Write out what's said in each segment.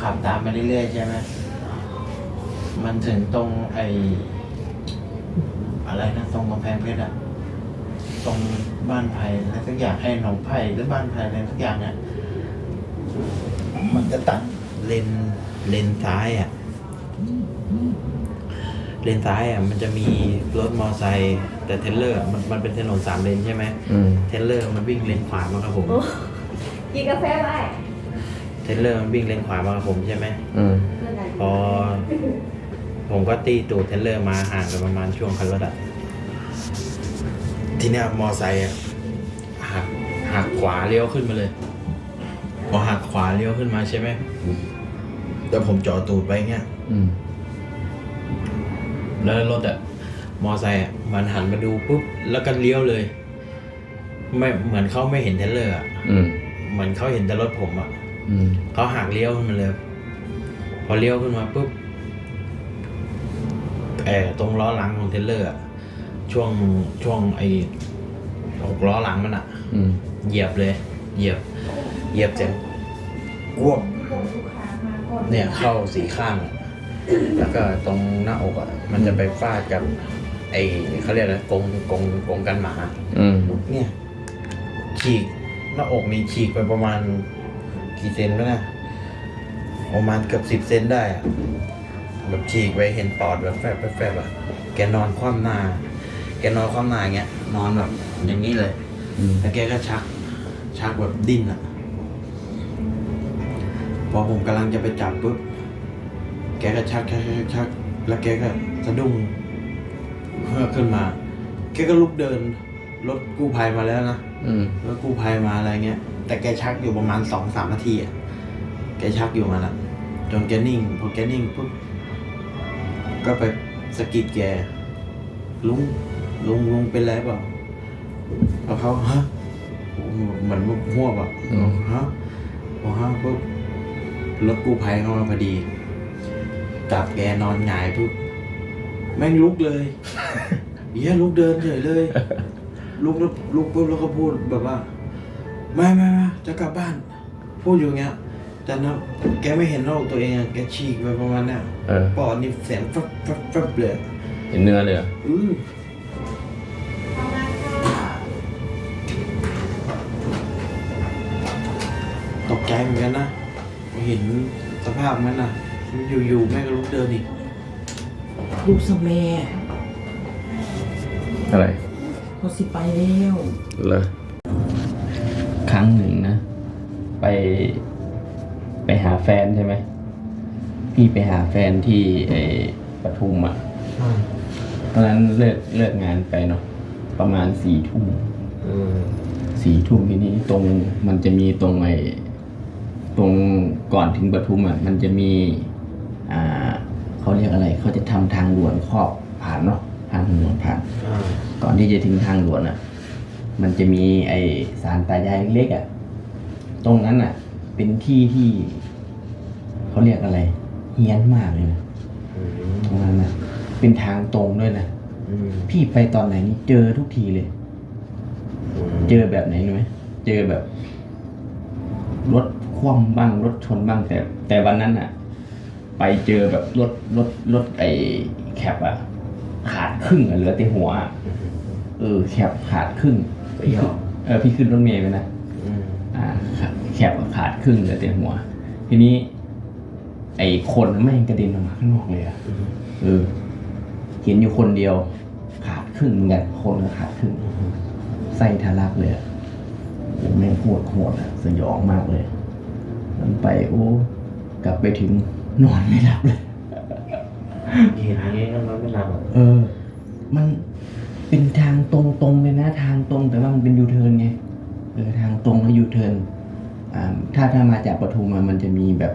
ขับตามไปเรื่อยๆใช่ไหมมันถึงตรงไออะไรนะตรงกำแพงเพชรอะตรงบ้านไผ่อะไรสักอย่างไอ้หนองไผ่หรือบ้านไผ่อะไรสักอย่างเนี่ยมันจะตัดเลนเลนซ้ายอะเลนซ้ายอะมันจะมีรถมอไซค์แต่เทรลเลอร์อะมันมันเป็นถนนสามเลนใช่ไหมอืม เทรลเลอร์มันวิ่งเลนขวามาครับผมโอ้กินกาแฟไหมเทรลเลอร์มันวิ่งเลนขวามากับผมใช่ไหมอืมเพื่อนกันพอผมก็ตีตูดเทรลเลอร์มาห่างกันประมาณช่วงคันรถอะทีเนี้ยมอไซค์อะหักหักขวาเลี้ยวขึ้นมาเลย พอหักขวาเลี้ยวขึ้นมาใช่ไหมแล้วผมจ่อตูดไปเงี้ยอืมแล้วรถอะมอไซค์อะมันหันมาดูปุ๊บแล้วก็เลี้ยวเลย ไม่เหมือนเขาไม่เห็นเทรลเลอร์อะอืมเหมือนเขาเห็นแต่รถผมอะอืม เขาหักเลี้ยวขึ้นมาเลย พอเลี้ยวขึ้นมาปุ๊บแอบตรงล้อหลังของเทรลเลอร์อะช่วงช่วงไอ้หกล้อหลังมันอะอืมเหยียบเลย เหยียบ เหยียบเสร็จอ้วกเนี่ยเข้าสีข้างอะแล้วก็ตรงหน้าอกอะมันจะไปฟาดกับ ไอ้เขาเรียกอะไรกรงกรงกรงกันหมา อืมเนี่ยฉีกหน้าอกนี่ฉีกไปประมาณ กี่เซนแล้วนะประมาณเกือบสิบเซนได้อะแบบฉีกไปเห็นปอดแบบแฟบแฟบแฟบอะแกนอนคว่ำหน้า แกนอนคว่ำหน้าอย่างเงี้ย นอนแบบอย่างนี้เลยอืมแล้วแกก็ชัก ชักแบบดิ้นอะพอผมกำลังจะไปจับปุ๊บ แกก็ชักชักชักชัก แล้วแกก็สะดุ้งเฮือกขึ้นมา แกก็ลุกเดิน รถกู้ภัยมาแล้วนะอืมรถกู้ภัยมาอะไรเงี้ย แต่แกชักอยู่ประมาณสองสามนาทีอะแกชักอยู่มันอะจนแกนิ่ง พอแกนิ่งปุ๊บก็ไปสะกิดแก ลุงลุงลุงเป็นไรเปล่าแล้วเขาฮะเหมือนหัวบอะอืมฮะพอฮะปุ๊บรถกู้ภัยเข้ามาพอดีจับแกนอนหงายปุ๊บแม่งลุกเลยเฮียลุกเดินเฉยเลย ลุกแล้วลุกปุ๊บแล้วก็พูดแบบว่า ไม่ไม่ไม่จะกลับบ้าน พูดอยู่อย่างเงี้ย แต่นะแกไม่เห็นโลกตัวเองอะแกฉีกไปประมาณเนี้ยเออ ปอดนี่แสนฟับฟับฟับเลยเห็นเนื้อเลยเหรออือตกใจเหมือนกันนะเห็นสภาพมันนะอยู่ๆแม่ก็ลุกเดินอีก ลูกสะแม่อะไรเขาสิไปแล้วเหรอ ครั้งหนึ่งนะ ไปไปหาแฟนใช่ไหมพี่ไปหาแฟนที่ไอ้ปทุมอะตอนนั้นเลิกเลิกงานไปเนาะประมาณสี่ทุ่มอืมสี่ทุ่มทีนี้ตรงมันจะมีตรงไอ้ตรงก่อนถึงปทุมอะมันจะมีอ่าเขาเรียกอะไรเขาจะทำทางด่วนครอบผ่านเนาะทางด่วนผ่านอ่าก่อนที่จะถึงทางด่วนอะ มันจะมีไอสารตายายเล็กๆอะ ตรงนั้นอะ เป็นที่ที่เขาเรียกอะไรเฮี้ยนมากเลยนะตรงนั้นนะเป็นทางตรงด้วยนะพี่ไปตอนไหนนี่เจอทุกทีเลย เจอแบบไหนรู้ไหมเจอแบบรถคว่ำบ้างรถชนบ้างแต่ แต่วันนั้นอะ ไปเจอแบบรถรถรถไอแคปอะขาดครึ่งอะเหลือแต่หัว เออแคปขาดครึ่ง ไปยอมเออพี่ขึ้นรถเมล์ไปนะอืมอ่าขาแคปอะขาดครึ่งเหลือแต่หัว ทีนี้ ไอ้คนไม่งกระเด็นออกมาข้างนอกเลยอะอืมเออเห็นอยู่คนเดียว ขาดครึ่งเหมือนกันคนก็ขาดครึ่งไส้ทะลักเลยอะโอ้แม่งโหดโหดอะสยองมากเลยมันไปโอ้กลับไปถึงนอนไม่หลับเลยเห็นอย่างนี้ก็นอนไม่หลับอะเออ มัน เป็นทางตรงๆเลยนะทางตรงแต่ว่ามันเป็นยูเทิร์นไงเออทางตรงแล้วยูเทิร์นอ่าถ้าถ้ามาจากปทุมมามันจะมีแบบ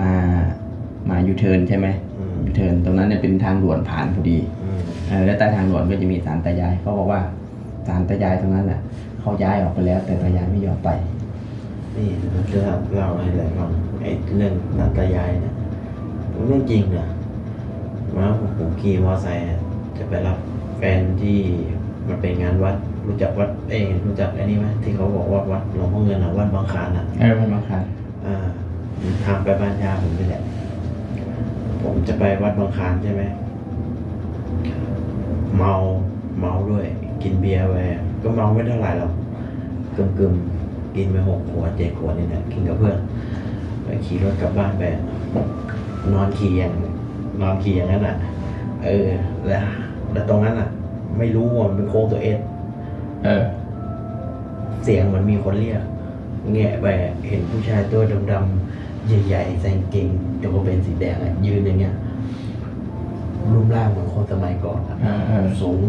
มามายูเทิร์นใช่ไหมอืมยูเทิร์นตรงนั้นเนี่ยเป็นทางด่วนผ่านพอดีอืมเออแล้วใต้ทางด่วนก็จะมีศาลตายายเขาบอกว่าศาลตายายตรงนั้นน่ะเขาย้ายออกไปแล้ว แต่ตายายไม่ยอมไปนี่เราจะเล่าให้หลายฟังไอ้เรื่องตาตายายเนี่ยเรื่องจริงนะมาผมผมขี่มอไซค์อะจะไปรับ แฟนที่มันเป็นงานวัดรู้จักวัดเองรู้จักไอ้นี่ไหมที่เขาบอกว่าวัดหลวงพ่อเงินอะวัดบางคลานอะเออมันมาคันอ่าทางไปบ้านยาผมนี่แหละ ผมจะไปวัดบางคลานใช่ไหมเมาเมาด้วย กินเบียร์ไปก็เมาไม่เท่าไหร่หรอกกึมกึมๆกินไปหกขวดเจ็ดขวดนี่แหละกินกับเพื่อนไปขี่รถกลับบ้านไปนอนขี่อย่างนอนขี่อย่างนั้นอะ เออแล้ว แล้วตรงนั้นอะ ไม่รู้ว่ามันเป็นโค้งตัวเอสเออ เสียงเหมันมีคนเรียกแงะไปเห็นผู้ชายตัวดำๆใหญ่ๆใส่กางเกงจะก็เป็นสีแดงอะยืนอย่างเงี้ยรูปร่างเหมือนคนสมัยก่อนอะอ่าเออสูง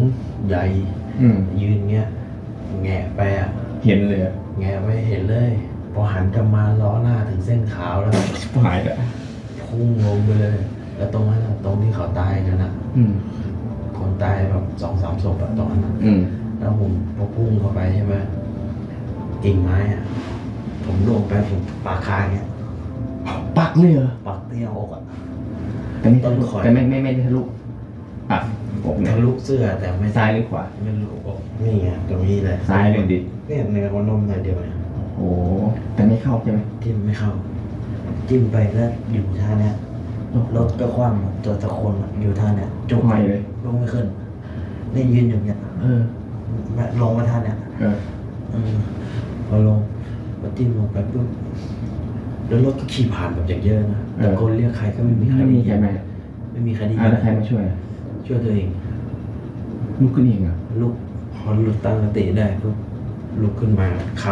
ใหญ่อืม ยืนเงี้ยแงะไปอะเห็นเลยอะแงะไม่เห็นเลย พอหันกลับมาล้อหน้าถึงเส้นขาวแล้วหายแล้วพุ่งลงไปเลย แล้วตรงนั้นอะตรงที่เขาตายกันอะอืม คนตายแบบสองสามศพอะตอนนั้นอะอืม แล้วผมพอพุ่งเข้าไปใช่ไหมกิ่งไม้อะผมลงไปผมปากคางเงี้ยปักเลยเหรอปักเตี้ยอกอะ แต่ไม่ทะลุต้นข่อยแต่ไม่ไม่ไม่ได้ทะลุปักอกเนี่ยทะลุเสื้อแต่ไม่ซ้ายหรือขวาไม่รู้อกนี่ไงตรงนี้เลยซ้ายเลยดิเนี่ยเนื้อหัวนมหน่อยเดียวเนี่ยโอ้แต่ไม่เข้าใช่ไหมจิ้มไม่เข้า จิ้มไปก็อยู่ท่าเนี้ยรถก็คว่ำตัวตะคนอะอยู่ท่าเนี้ยจุกห้อยเลย ลงไม่ขึ้นนี่ยืนอยู่เนี้ยเออลงมาท่าเนี้ยเอออืมพอลงพอจิ้มลงไปปุ๊บแล้วรถก็ขี่ผ่านแบบอย่างเยอะนะแต่คนเรียกใครก็ไม่มีใครไม่ได้มียินใครไหมไม่มีใครได้ยิอ่านแล้วใครมาช่วยอะช่วยตัวเองลุกขึ้นเองเหรอลุกพอลุกตั้งสติได้ปุ๊บลุกขึ้นมาค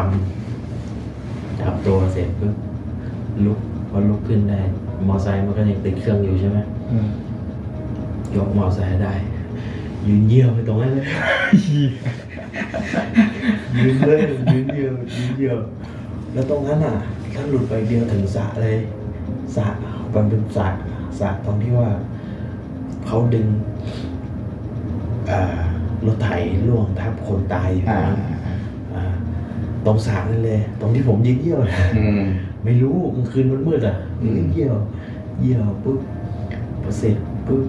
ำจับตัวเสร็จปุ๊บลุกพอลุกขึ้นได้ มอไซค์มันก็ยังติดเครื่องอยู่ใช่ไหมเออ ยกมอไซค์ได้ ยืนเยี่ยวไปตรงนั้นเลยยืนเลยยืนเยี่ยวยืนเยี่ยวแล้วตรงนั้นอะถ้าหลุดไปเดียวถึงสระเลยสระมันเป็นสระสระตรงที่ว่าเขาดึงอ่ารถไถล่วงทับคนตายอยู่ตรอ่างนั้นอ่าตรงสระนั่นเลย ตรงที่ผมยืนเยี่ยวนะอืมไม่รู้กลางคืนมันมืดอะอืมเยี่ยว เยี่ยวปุ๊บพอเสร็จปุ๊บ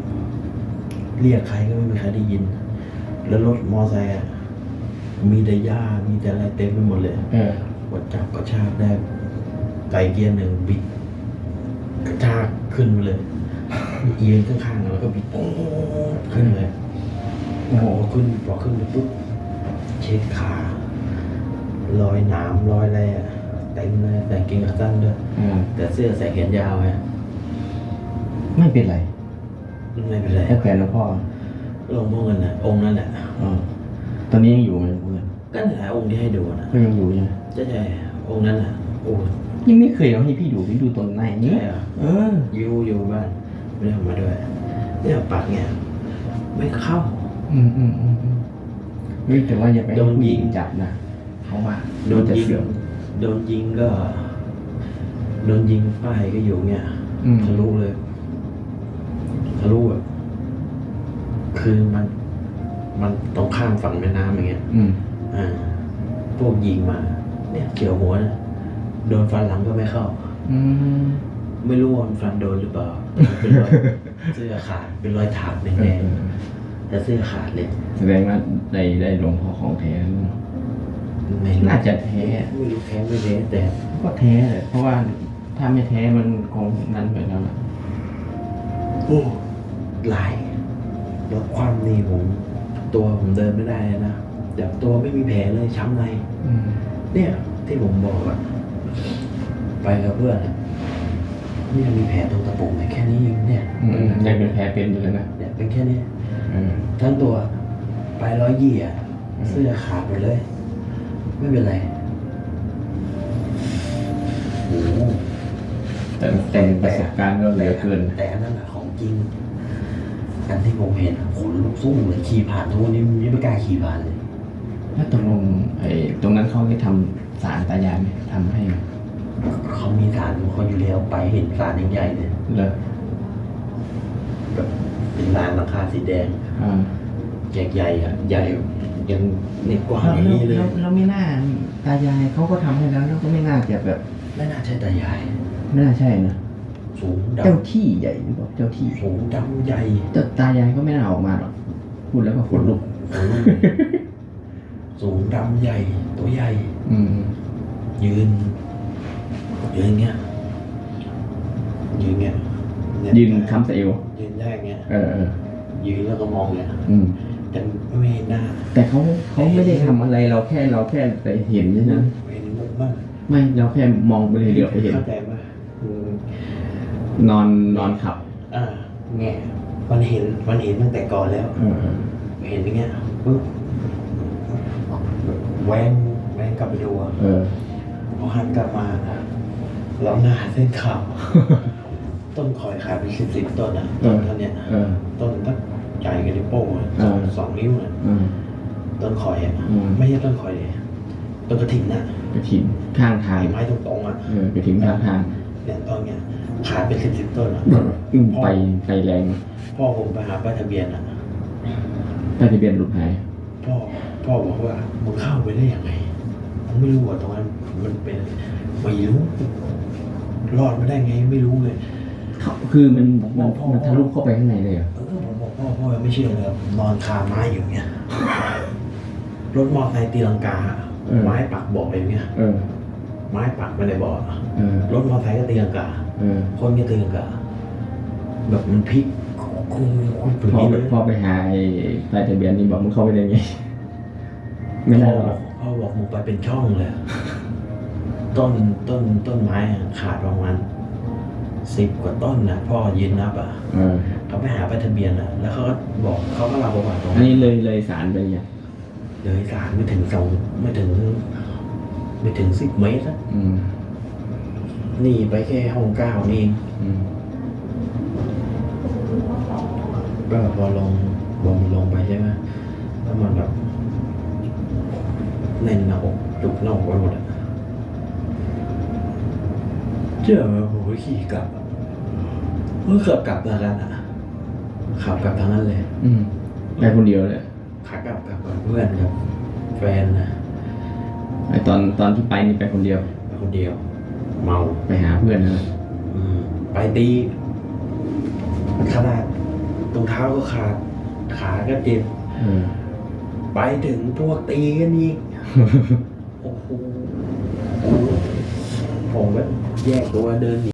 เรียกใครก็ไม่มีใครได้ยิน แล้วรถมอไซค์อะมีแต่หญ้ามีแต่อะไรเต็มไปหมดเลยเออ กดจับกระชากได้ไกลเกียร์หนึ่งบิดกระชากขึ้นมาเลยยืนข้างๆแล้วก็บิดโป๊ดขึ้นเลยโอ้โหพอขึ้นพอขึ้นไปปุ๊บเช็ดขารอยหนามรอยอะไรอะเต็มเลยแต่งเกงขาสั้นด้วยอ่าแต่เสื้อใส่แขนยาวไงไม่เป็นไร ไม่เป็นไรแค่แขวนหลวงพ่อหลวงพ่อเงินน่ะองค์นั่นแหละอ่าตอนนี้ยังอยู่ไหมเพื่อนก็เหนือองค์ที่ให้ดูนะก็ยังอยู่ใช่ไหมใช่ใช่องค์นั้นน่ะโอ้ยังไม่เคยเอาให้พี่ดูพี่ดูตอนไหนนี้ใช่เหรอเอออยู่อยู่บ้านไม่ได้เอามาด้วย เนี่ยปากเนี่ยไม่เข้า อืมอืมอืมอืมเฮ้ยแต่ว่าอย่าไปให้โดนผู้หยิญิงงจับนะเพราะว่าโดนจะยิงเสื่อมโดนยิงก็ โดนยิงป้ายก็อยู่เนี่ยอืมทะลุเลย ทะลุแบบคือมันมันตรงข้ามฝั่งแม่น้ำอย่างเงี้ย อืม อ่า พวกยิงมา เนี่ยเกี่ยวหัวนะโดนฟันหลังก็ไม่เข้า อืม ไม่รู้ว่ามันฟันโดนหรือเปล่าเป็นรอย เสื้อขาดเป็นรอยถากแดเอองเออๆแต่เสื้อขาดเลย แสดงว่าได้ได้หลวงพ่อของแท้ไม่รู้น่าจะแท้ ไม่รู้แท้ไม่แท้แต่ ก็แท้แหละเพราะว่าถ้าไม่แท้มันคงนั้นไปแล้วล่ะ โอ้ หลาย แล้วความนี่ผมตัวผมเดินไม่ได้เลยนะแต่ตัวไม่มีแผลเลยช้ำในอืมเนี่ย ที่ผมบอกอะไปกับเพื่อนอะเนี่ยมีแผลตรงตะปุ่มเนี่ยแค่นี้เองเนี่ยอืมยังเป็นแผลเป็นอยู่เลยนะเนี่ยเป็นแค่นี้เออทั้งตัวไปร้อยยี่อะอืมเสื้อขาดหมดเลย ไม่เป็นไรโอ้โหแต่แต่ประสบการณ์ก็เหลือเกิน แต่อันนั่นแหละของจริง อันที่ผมเห็นอะขนลุกสู้เลยขี่ผ่านทุกวันนี้ยังไม่กล้าขี่ผ่านเลย แล้วตกลงไอ้ตรงนั้นเขาได้ทำสารตายายไหมทำให้ไหมเขามีสารของเขาอยู่แล้วไปเห็นสารใหญ่ๆเลยเหรอแบบเป็นลานหลังคาสีแดงอ่าใหญ่ๆอะใหญ่ยังนี่กว่าแล้วอย่างนี้เลย แล้วแล้วไม่น่าตายายเขาก็ทำให้แล้วแล้วก็ไม่น่าจะแบบ ไม่น่าใช่ตายาย ไม่น่าใช่นะ สูงดเจ้าที่ใหญ่หรือเปล่าเจ้าที่ำสูงดำใหญ่แต่ตายายก็ไม่น่าออกมาหรอกพูดแล้วก็ขนลุกสูงสูงดำใหญ่ ตัวใหญ่ อืม ยืนยืนเงี้ยยืนเงี้ยเยืนค้ำสะเอวยืนได้เงี้ยเออเออยืนแล้วก็มองเงี้ยอืมแต่ไม่เห็นหน้า แต่เขาเขาไม่ได้ทำอะไรเราแค่เราแค่ไปเห็นใช่ไหมไม่เห็นมุกมากไม่เราแค่มองไปเลยเดียวไปเห็นเข้าใจปะอืม นอนนอนขับอ่าแง่มันเห็นมันเห็นตั้งแต่ก่อนแล้วเออเออเห็นอย่างเงี้ยปุ๊บแหวงแหวงกลับไปดูอะเออพอหันกลับมาแล้วหน้าเส้นขาวต้นคอยขายเป็นสิบสิบต้นอะต้นเท่าเนี้ยเออต้นตักใหญ่กันนิ้วโป้งอะเออสองนิ้วอะเออต้นคอยอะอืมไม่ใช่ต้นคอยเลยต้นกระถิ่นน่ะกระถิ่นข้างทางไม้ตรงๆอะเออกระถิ่นข้างทางเนี่ยต้นเนี้ย ขายเป็นสิบสิบต้นอะอึ้งไปไปแรงพ่อผมไปหาป้ายทะเบียนอะป้ายทะเบียนหลุดหายพ่อพ่อบอกว่ามึงเข้าไปได้ยังไงมึงไม่รู้ว่าตรงนั้นมันเป็นไม่รู้รอดมาได้ไงไม่รู้เลยเขาคือมันมันมันทะลุเข้าไปข้างในเลยเหรอเออผมบอกพ่อพ่อยังไม่เชื่อเลยนอนคาไม้อยู่เงี้ยรถมอเตอร์ไซค์ตีลังกาไม้ปักเบาะอย่างเงี้ยเออไม้ปักไปในเบาะเออรถมอเตอร์ไซค์ก็ตีลังกาเออคนก็ตีลังกาแบบมันพลิกคุ้มคุ้มตัวพอนี้ไปเลยพอไปหาไอ้ป้ายทะเบียนนี่บอกมันเข้าไปได้ไง ไม่ได้หรอกพ่อบอกมึงไปเป็นช่องเลย ต้นต้นต้นไม้อะขาดประมาณสิบกว่าต้นนะพ่อยืนนับอะเออเขาไปหาป้ายทะเบียนอะ แล้วเขาก็บอกเขาก็เล่าประวัติตรงอันนี้เลยเลยสารไปยังเลยสารไม่ถึงสองไม่ถึง ไม่ถึงสิบเมตรอะอืม นี่ไปแค่ห้องเก้านี่เองอืมก็พอลงลงลงไปใช่ไหมแล้วมันแบบแน่นหน้าอกจุกหน้าอกไปหมดอะเจ้าผมก็ขี่กลับอะเมื่อขับกลับทางนั้นอะขับกลับทางนั้นเลย อืมไปคนเดียวเลยขากลับกลับกับเพื่อนกับแฟนนะไอตอนตอนที่ไปนี่ไปคนเดียวไปคนเดียว เมาไปหาเพื่อนนะอืมไปตีขนาดตรงเท้าก็ขาด ขาก็เจ็บ เออ ไปถึงพวกตีกันอีก โอ้โห ผมก็แยกตัวเดินหนี